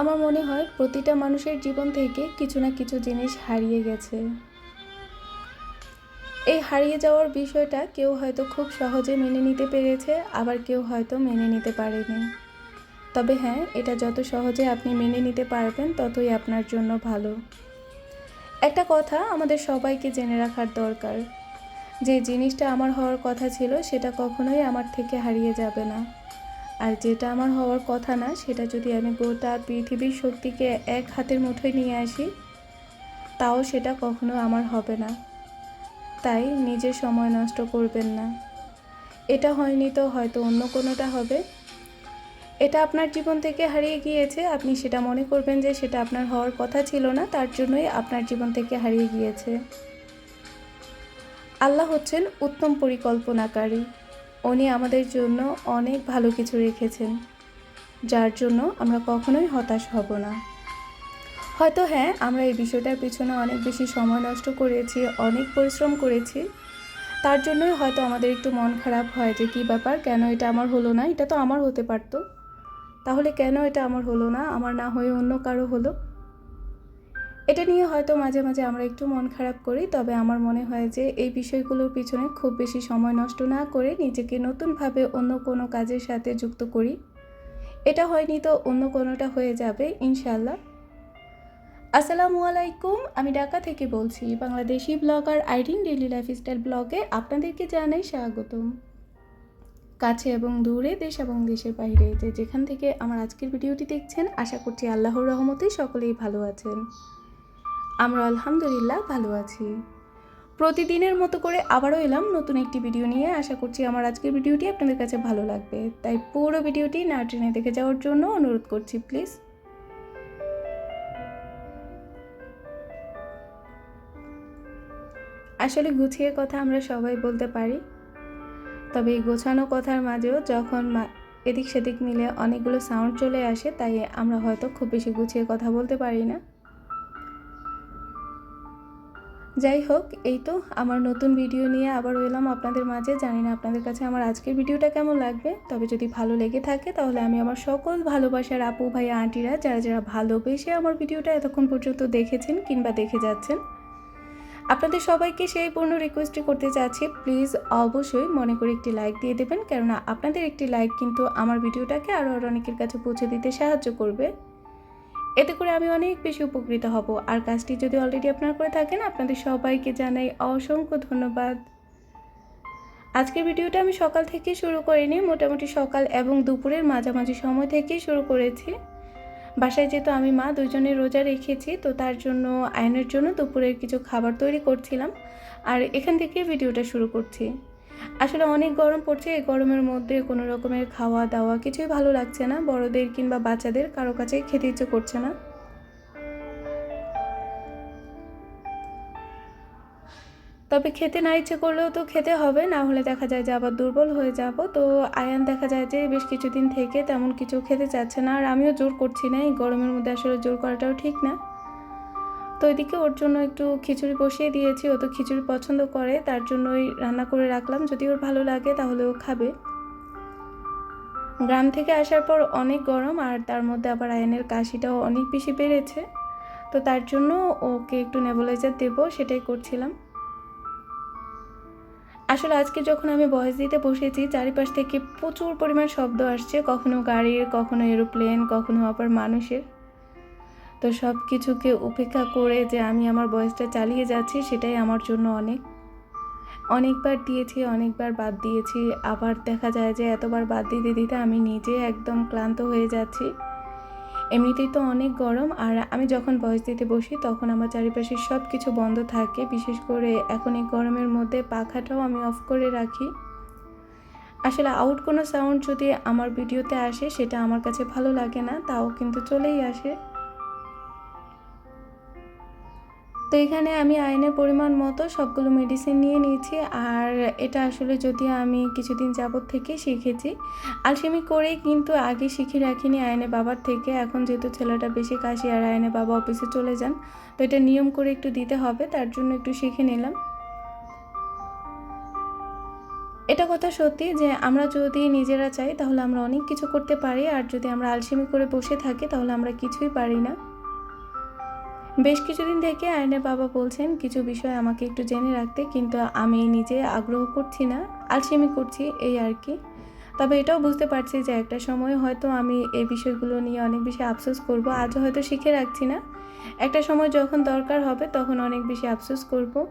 আমার মনে হয় প্রতিটা মানুষের জীবন থেকে কিছু না কিছু জিনিস হারিয়ে গেছে। এই হারিয়ে যাওয়ার বিষয়টা কেউ হয়তো খুব সহজে মেনে নিতে পেরেছে, আবার কেউ হয়তো মেনে নিতে পারেনি। তবে হ্যাঁ এটা যত সহজে আপনি মেনে নিতে পারবেন, ততই আপনার জন্য ভালো। একটা কথা আমাদের সবাইকে জেনে রাখার দরকার, যে জিনিসটা আমার হওয়ার কথা ছিল, সেটা কখনোই আমার থেকে হারিয়ে যাবে না। আর যেটা আমার হওয়ার কথা না, সেটা যদি আমি গোটা পৃথিবীর শক্তিকে এক হাতের মুঠোয় নিয়ে আসি, তাও সেটা কখনো আমার হবে না। তাই নিজের সময় নষ্ট করবেন না। এটা হয়নি তো হয়তো অন্য কোনোটা হবে। এটা আপনার জীবন থেকে হারিয়ে গিয়েছে, আপনি সেটা মনে করবেন যে সেটা আপনার হওয়ার কথা ছিল না, তার জন্যই আপনার জীবন থেকে হারিয়ে গিয়েছে। আল্লাহ হচ্ছেন উত্তম পরিকল্পনাকারী। উনি আমাদের জন্য অনেক ভালো কিছু রেখেছেন, যার জন্য আমরা কখনোই হতাশ হব না। হয়তো হ্যাঁ আমরা এই বিষয়টার পিছনে অনেক বেশি সময় নষ্ট করেছি, অনেক পরিশ্রম করেছি। তার জন্যই হয়তো আমাদের একটু মন খারাপ হয় যে, কী ব্যাপার? কেন এটা আমার হলো না? এটা তো আমার হতে পারতো। তাহলে কেন এটা আমার হলো না? আমার না হয়ে অন্য কারও হলো? এটা নিয়ে হয়তো মাঝে মাঝে আমরা একটু মন খারাপ করি, তবে আমার মনে হয় যে এই বিষয়গুলোর পিছনে খুব বেশি সময় নষ্ট না করে নিজেকে নতুনভাবে অন্য কোনো কাজের সাথে যুক্ত করি। এটা হয়নি তো অন্য কোনোটা হয়ে যাবে ইনশাল্লাহ আসসালামু আলাইকুম, আমি ঢাকা থেকে বলছি, Bangladeshi blogger Irene daily lifestyle ব্লগে আপনাদেরকে জানাই স্বাগতম। কাছে এবং দূরে, দেশ এবং দেশের বাইরে, যে যেখান থেকে আমার আজকের ভিডিওটি দেখছেন, আশা করছি আল্লাহর রহমতে সকলেই ভালো আছেন। আমরা আলহামদুলিল্লাহ ভালো আছি। প্রতিদিনের মতো করে আবারও এলাম নতুন একটি ভিডিও নিয়ে। আশা করছি আমার আজকের ভিডিওটি আপনাদের কাছে ভালো লাগবে। তাই পুরো ভিডিওটি না ট্রেনে দেখে যাওয়ার জন্য অনুরোধ করছি, প্লিজ। আসলে গুছিয়ে কথা আমরা সবাই বলতে পারি। তবে এই গোছানো কথার মাঝেও যখন এদিক সেদিক মিলে অনেকগুলো সাউন্ড চলে আসে, তাই আমরা হয়তো খুব বেশি গুছিয়ে কথা বলতে পারি না। যাই হোক, এই তো আমার নতুন ভিডিও নিয়ে আবার এলাম আপনাদের মাঝে। জানি না আপনাদের কাছে আমার আজকের ভিডিওটা কেমন লাগবে, তবে যদি ভালো লেগে থাকে তাহলে আমি আমার সকল ভালোবাসার আপু, ভাই, আন্টিরা, যারা যারা ভালোবেসে আমার ভিডিওটা এতক্ষণ পর্যন্ত দেখেছেন কিংবা দেখে যাচ্ছেন, আপনাদের সবাইকে সেই পূর্ণ রিকোয়েস্টই করতে চাচ্ছি। প্লিজ অবশ্যই মনে করে একটি লাইক দিয়ে দেবেন, কেননা আপনাদের একটি লাইক কিন্তু আমার ভিডিওটাকে আরও আরও অনেকের কাছে পৌঁছে দিতে সাহায্য করবে। এতে করে আমি অনেক বেশি উপকৃত হব। আর কাজটি যদি অলরেডি আপনারা করে থাকেন, আপনাদের সবাইকে জানাই অসংখ্য ধন্যবাদ। আজকের ভিডিওটা আমি সকাল থেকে শুরু করিনি, মোটামুটি সকাল এবং দুপুরের মাঝামাঝি সময় থেকেই শুরু করেছি। বাসায় যেহেতু আমি মা, দুজনে রোজা রেখেছি, তো তার জন্য, আয়নের জন্য দুপুরের কিছু খাবার তৈরি করছিলাম। আর এখান থেকে ভিডিওটা শুরু করছি। আসলে অনেক গরম পড়ছে, এই গরমের মধ্যে কোনো রকমের খাওয়া দাওয়া কিছুই ভালো লাগছে না। বড়দের কিংবা বাচ্চাদের কারও কাছে খেতে ইচ্ছে করছে না। তবে খেতে না ইচ্ছে করলেও তো খেতে হবে, না হলে দেখা যায় যে আবার দুর্বল হয়ে যাব। তো আয়ান দেখা যায় যে বেশ কিছুদিন থেকে তেমন কিছু খেতে চাচ্ছে না, আর আমিও জোর করছি না, এই গরমের মধ্যে আসলে জোর করাটাও ঠিক না। তো এদিকে ওর জন্য একটু খিচুড়ি বসিয়ে দিয়েছি। ও তো খিচুড়ি পছন্দ করে, তার জন্যই রান্না করে রাখলাম। যদি ওর ভালো লাগে তাহলে ও খাবে। গ্রাম থেকে আসার পর অনেক গরম, আর তার মধ্যে আবার আয়নের কাশিটাও অনেক বেশি বেড়েছে। তো তার জন্য ওকে একটু নেবুলাইজার দেবো, সেটাই করছিলাম। আসলে আজকে যখন আমি বয়স দিতে বসেছি, চারিপাশ থেকে প্রচুর পরিমাণ শব্দ আসছে। কখনো গাড়ির, কখনো এরোপ্লেন, কখনো আবার মানুষের। তো সব কিছুকে উপেক্ষা করে যে আমি আমার বয়সটা চালিয়ে যাচ্ছি, সেটাই আমার জন্য অনেক। অনেকবার দিয়েছি, অনেকবার বাদ দিয়েছি। আবার দেখা যায় যে এতবার বাদ দিতে দিতে আমি নিজে একদম ক্লান্ত হয়ে যাচ্ছি। এমনিতেই তো অনেক গরম, আর আমি যখন বয়স দিতে বসি, তখন আমার চারিপাশে সব কিছু বন্ধ থাকে। বিশেষ করে এখন এই গরমের মধ্যে পাখাটাও আমি অফ করে রাখি। আসলে আউট কোনো সাউন্ড যদি আমার ভিডিওতে আসে, সেটা আমার কাছে ভালো লাগে না, তাও কিন্তু চলেই আসে। তো এখানে আমি আয়নের পরিমাণ মতো সবগুলো মেডিসিন নিয়ে নিয়েছি। আর এটা আসলে যদি আমি কিছুদিন যাবৎ থেকে শিখেছি, আলসেমি করেই কিন্তু আগে শিখে রাখিনি আয়নে বাবার থেকে। এখন যেহেতু ছেলেটা বেশি কাশি আর আয়নে বাবা অফিসে চলে যান, তো এটা নিয়ম করে একটু দিতে হবে, তার জন্য একটু শিখে নিলাম। এটা কথা সত্যি যে আমরা যদি নিজেরা চাই, তাহলে আমরা অনেক কিছু করতে পারি। আর যদি আমরা আলসেমি করে বসে থাকি, তাহলে আমরা কিছুই পারি না। বেশ কিছুদিন থেকে আয়নের বাবা বলছেন, কিছু বিষয় আমাকে একটু জেনে রাখতে, কিন্তু আমি নিজে আগ্রহ করছি না, আলসেমি করছি, এই আর কি। তবে এটাও বুঝতে পারছি যে একটা সময় হয়তো আমি এই বিষয়গুলো নিয়ে অনেক বেশি আফসোস করব, আজও হয়তো শিখে রাখছি না। একটা সময় যখন দরকার হবে, তখন অনেক বেশি আফসোস করব।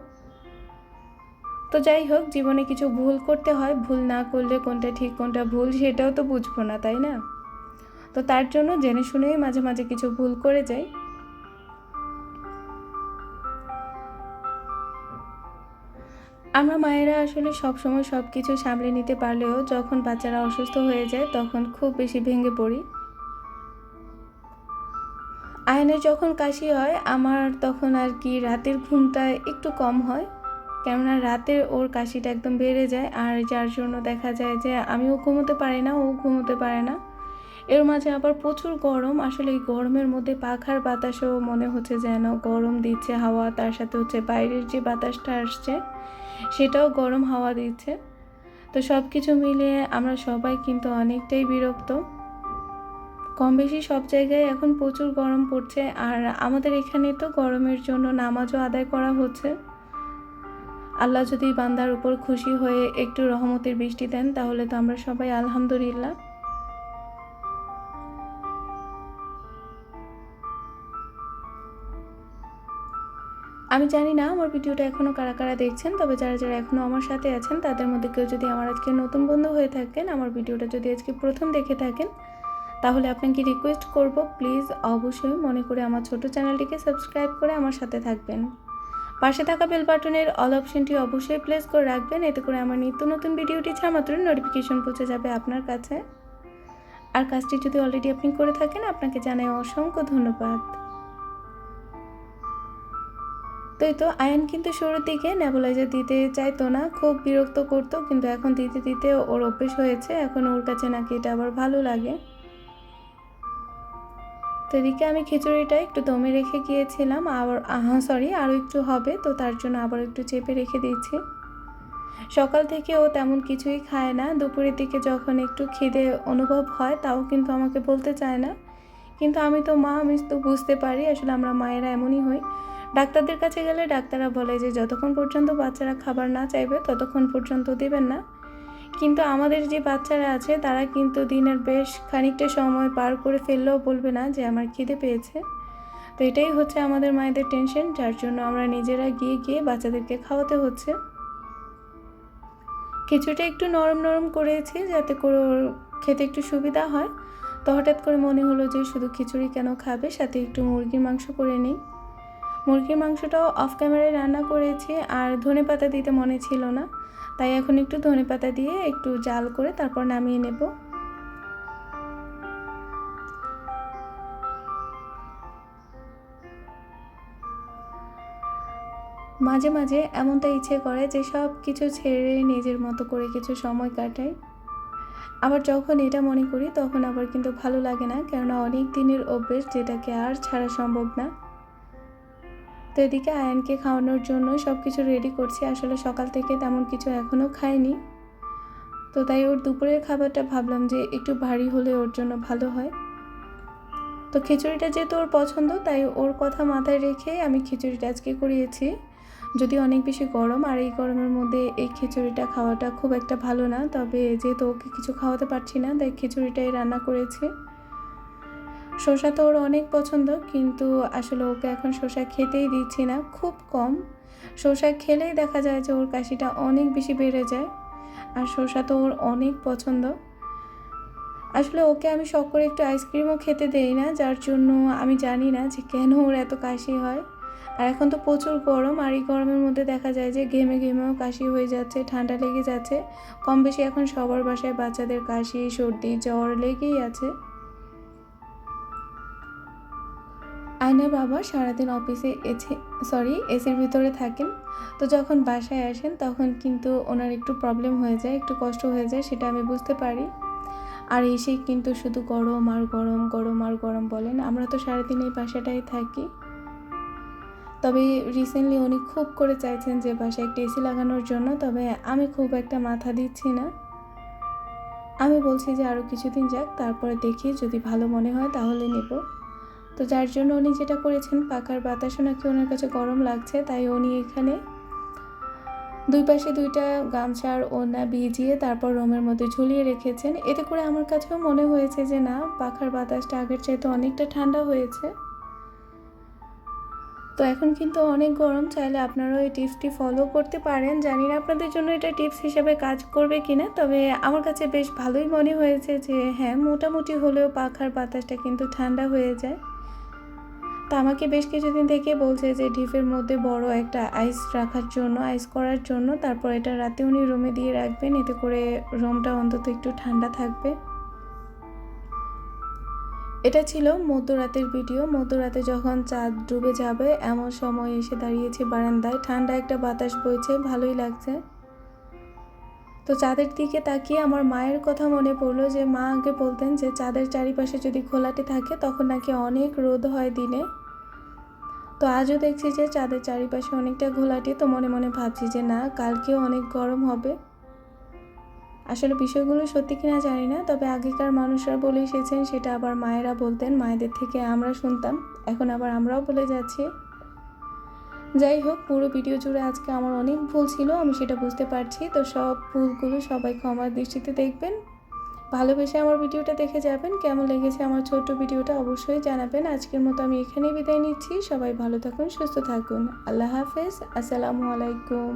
তো যাই হোক, জীবনে কিছু ভুল করতে হয়, ভুল না করলে কোনটা ঠিক, কোনটা ভুল, সেটাও তো বুঝব না, তাই না? তো তার জন্য জেনে শুনেই মাঝে মাঝে কিছু ভুল করে যাই। আমরা মায়েরা আসলে সব সময় সব কিছু সামলে নিতে পারলেও যখন বাচ্চারা অসুস্থ হয়ে যায়, তখন খুব বেশি ভেঙে পড়ি। আয়নের যখন কাশি হয়, আমার তখন আর কি রাতের ঘুমটা একটু কম হয়। কেননা রাতে ওর কাশিটা একদম বেড়ে যায়, আর যার জন্য দেখা যায় যে আমিও ঘুমোতে পারি না, ও ঘুমোতে পারে না। এর মাঝে আবার প্রচুর গরম, আসলে এই গরমের মধ্যে পাখার বাতাসও মনে হচ্ছে যেন গরম দিচ্ছে, হাওয়া তার সাথে হচ্ছে বাইরের যে বাতাসটা আসছে। সেটাও গরম হাওয়া দিচ্ছে। তো সব কিছু মিলিয়ে আমরা সবাই কিন্তু অনেকটাই বিরক্ত। কম বেশি সব জায়গায় এখন প্রচুর গরম পড়ছে আর আমাদের এখানে তো গরমের জন্য নামাজও আদায় করা হচ্ছে। আল্লাহ যদি বান্দার উপর খুশি হয়ে একটু রহমতের বৃষ্টি দেন, তাহলে তো আমরা সবাই আলহামদুলিল্লাহ। আমি জানি না আমার ভিডিওটা এখনও কারা কারা দেখছেন, তবে যারা যারা এখনও আমার সাথে আছেন, তাদের মধ্যে কেউ যদি আমার আজকে নতুন বন্ধু হয়ে থাকেন, আমার ভিডিওটা যদি আজকে প্রথম দেখে থাকেন, তাহলে আপনাকে রিকোয়েস্ট করব প্লিজ অবশ্যই মনে করে আমার ছোট চ্যানেলটিকে সাবস্ক্রাইব করে আমার সাথে থাকবেন। পাশে থাকা বেল বাটনের অল অপশনটি অবশ্যই প্লেস করে রাখবেন, এতে করে আমার নিত্য নতুন ভিডিওটি ছাড়া মাত্র নোটিফিকেশন পৌঁছে যাবে আপনার কাছে। আর কাজটি যদি অলরেডি আপনি করে থাকেন, আপনাকে জানাই অসংখ্য ধন্যবাদ। তো এই তো আয়ন কিন্তু শুরুর দিকে নেবুলাইজার দিতে চাইতো না, খুব বিরক্ত করতো, কিন্তু এখন দিতে দিতে ওর অভ্যেস হয়েছে, এখন ওর কাছে নাকি এটা আবার ভালো লাগে। তো এদিকে আমি খিচুড়িটা একটু দমে রেখে গিয়েছিলাম, আবার, আহা সরি আরও একটু হবে, তো তার জন্য আবার একটু চেপে রেখে দিয়েছি। সকাল থেকে ও তেমন কিছুই খায় না, দুপুরের দিকে যখন একটু খিদে অনুভব হয়, তাও কিন্তু আমাকে বলতে চায় না। কিন্তু আমি তো মা, আমি তো বুঝতে পারি, আসলে আমরা মায়েরা এমনই হই। ডাক্তারদের কাছে গেলে ডাক্তাররা বলে যে, যতক্ষণ পর্যন্ত বাচ্চারা খাবার না চাইবে, ততক্ষণ পর্যন্ত দেবেন না। কিন্তু আমাদের যে বাচ্চারা আছে, তারা কিন্তু দিনের বেশ খানিকটা সময় পার করে ফেললেও বলবে না যে, আমার খিদে পেয়েছে। তো এটাই হচ্ছে আমাদের মায়েদের টেনশন যার জন্য আমরা নিজেরা গিয়ে গিয়ে বাচ্চাদেরকে খাওয়াতে হচ্ছে। খিচুড়িটা একটু নরম নরম করেছি যাতে করে খেতে একটু সুবিধা হয়। তো হঠাৎ করে মনে হলো যে, শুধু খিচুড়ি কেন খাবে? সাথে একটু মুরগির মাংস করে নিই। মুরগির মাংসটাও অফ ক্যামেরায় রান্না করেছি, আর ধনে পাতা দিতে মনে ছিল না। তাই এখন একটু ধনে পাতা দিয়ে একটু জাল করে তারপর নামিয়ে নেব। মাঝে মাঝে এমনটা ইচ্ছে করে যে সব কিছু ছেড়ে নিজের মতো করে কিছু সময় কাটাই। আবার যখন এটা মনে করি তখন আবার কিন্তু ভালো লাগে না, কেননা অনেক দিনের অভ্যেস যেটাকে আর ছাড়া সম্ভব না। তো এদিকে আয়নকে খাওয়ানোর জন্য সব কিছু রেডি করছি। আসলে সকাল থেকে তেমন কিছু এখনও খাইনি। তো তাই ওর দুপুরের খাবারটা ভাবলাম যে একটু ভারী হলে ওর জন্য ভালো হয়। তো খিচুড়িটা যেহেতু ওর পছন্দ, তাই ওর কথা মাথায় রেখে আমি খিচুড়িটা আজকে করিয়েছি। যদি অনেক বেশি গরম, আর এই গরমের মধ্যে এই খিচুড়িটা খাওয়াটা খুব একটা ভালো না, তবে যেহেতু ওকে কিছু খাওয়াতে পারছি না, তাই খিচুড়িটাই রান্না করেছি। শসা তো ওর অনেক পছন্দ, কিন্তু আসলে ওকে এখন শসা খেতেই দিচ্ছি না, খুব কম। শসা খেলেই দেখা যায় যে ওর কাশিটা অনেক বেশি বেড়ে যায়, আর শসা তো ওর অনেক পছন্দ। আসলে ওকে আমি করে একটু আইসক্রিমও খেতে দেই না, যার জন্য আমি জানি না যে কেন ওর এত কাশি হয়। আর এখন তো প্রচুর গরম, আর এই গরমের মধ্যে দেখা যায় যে ঘেমে ঘেমেও কাশি হয়ে যাচ্ছে, ঠান্ডা লেগে যাচ্ছে। কম বেশি এখন সবার বাসায় বাচ্চাদের কাশি, সর্দি, জ্বর লেগেই আছে। আয়নার বাবা সারাদিন অফিসে এসে সরি এসির ভিতরে থাকেন। তো যখন বাসায় আসেন, তখন কিন্তু ওনার একটু প্রবলেম হয়ে যায়, একটু কষ্ট হয়ে যায়, সেটা আমি বুঝতে পারি। আর এসে কিন্তু শুধু গরম আর গরম গরম আর গরম বলেন। আমরা তো সারাদিন এই বাসাটাই থাকি। তবে রিসেন্টলি উনি খুব করে চাইছেন যে বাসায় একটা এসি লাগানোর জন্য, তবে আমি খুব একটা মাথা দিচ্ছি না। আমি বলছি যে আরও কিছুদিন যাক, তারপরে দেখি, যদি ভালো মনে হয় তাহলে নেব। তো যার জন্য উনি যেটা করেছেন, পাখার বাতাসও নাকি ওনার কাছে গরম লাগছে, তাই উনি এখানে দুই পাশে দুইটা গামছার ওনা ভিজিয়ে তারপর রুমের মধ্যে ঝুলিয়ে রেখেছেন। এতে করে আমার কাছেও মনে হয়েছে যে না, পাখার বাতাসটা আগের চাইতে অনেকটা ঠান্ডা হয়েছে। তো এখন কিন্তু অনেক গরম, চাইলে আপনারাও এই টিপসটি ফলো করতে পারেন। জানি না আপনাদের জন্য এটা টিপস হিসেবে কাজ করবে কিনা, তবে আমার কাছে বেশ ভালোই মনে হয়েছে যে হ্যাঁ মোটামুটি হলেও পাখার বাতাসটা কিন্তু ঠান্ডা হয়ে যায়। তা আমাকে বেশ কিছুদিন থেকে বলছে যে ডিপের মধ্যে বড় একটা আইস রাখার জন্য, আইস করার জন্য। তারপর এটা রাতে উনি রুমে দিয়ে রাখবেন। এতে করে রুমটা অন্তত একটু ঠান্ডা থাকবে। এটা ছিল মধ্যরাতের ভিডিও মধ্যরাতে যখন চাঁদ ডুবে যাবে, এমন সময় এসে দাঁড়িয়েছি বারান্দায়। ঠান্ডা একটা বাতাস বইছে, ভালোই লাগছে। তো চাঁদের দিকে তাকিয়ে আমার মায়ের কথা মনে পড়ল যে মা আগে বলতেন যে চাঁদের চারিপাশে যদি খোলাটে থাকে তখন নাকি অনেক রোদ হয় দিনে। তো আজও দেখছি যে চাঁদের চারিপাশে অনেকটা ঘোলাটে, তো মনে মনে ভাবছি যে না, কালকেও অনেক গরম হবে। আসলে বিষয়গুলো সত্যি কিনা জানি না, তবে আগেকার মানুষরা বলে এসেছেন, সেটা আবার মায়েরা বলতেন, মায়েদের থেকে আমরা শুনতাম। এখন আবার আমরাও বলে যাচ্ছি। যাই হোক, পুরো ভিডিও জুড়ে আজকে আমার অনেক ভুল ছিল, আমি সেটা বুঝতে পারছি। তো সব ভুলগুলো সবাই ক্ষমার দৃষ্টিতে দেখবেন। ভালোবেসে আমার ভিডিওটা দেখে যাবেন, কেমন লেগেছে আমার ছোট্ট ভিডিওটা অবশ্যই জানাবেন। আজকের মতো আমি এখানেই বিদায় নিচ্ছি, সবাই ভালো থাকুন, সুস্থ থাকুন। আল্লাহ হাফেজ, আসসালামু আলাইকুম।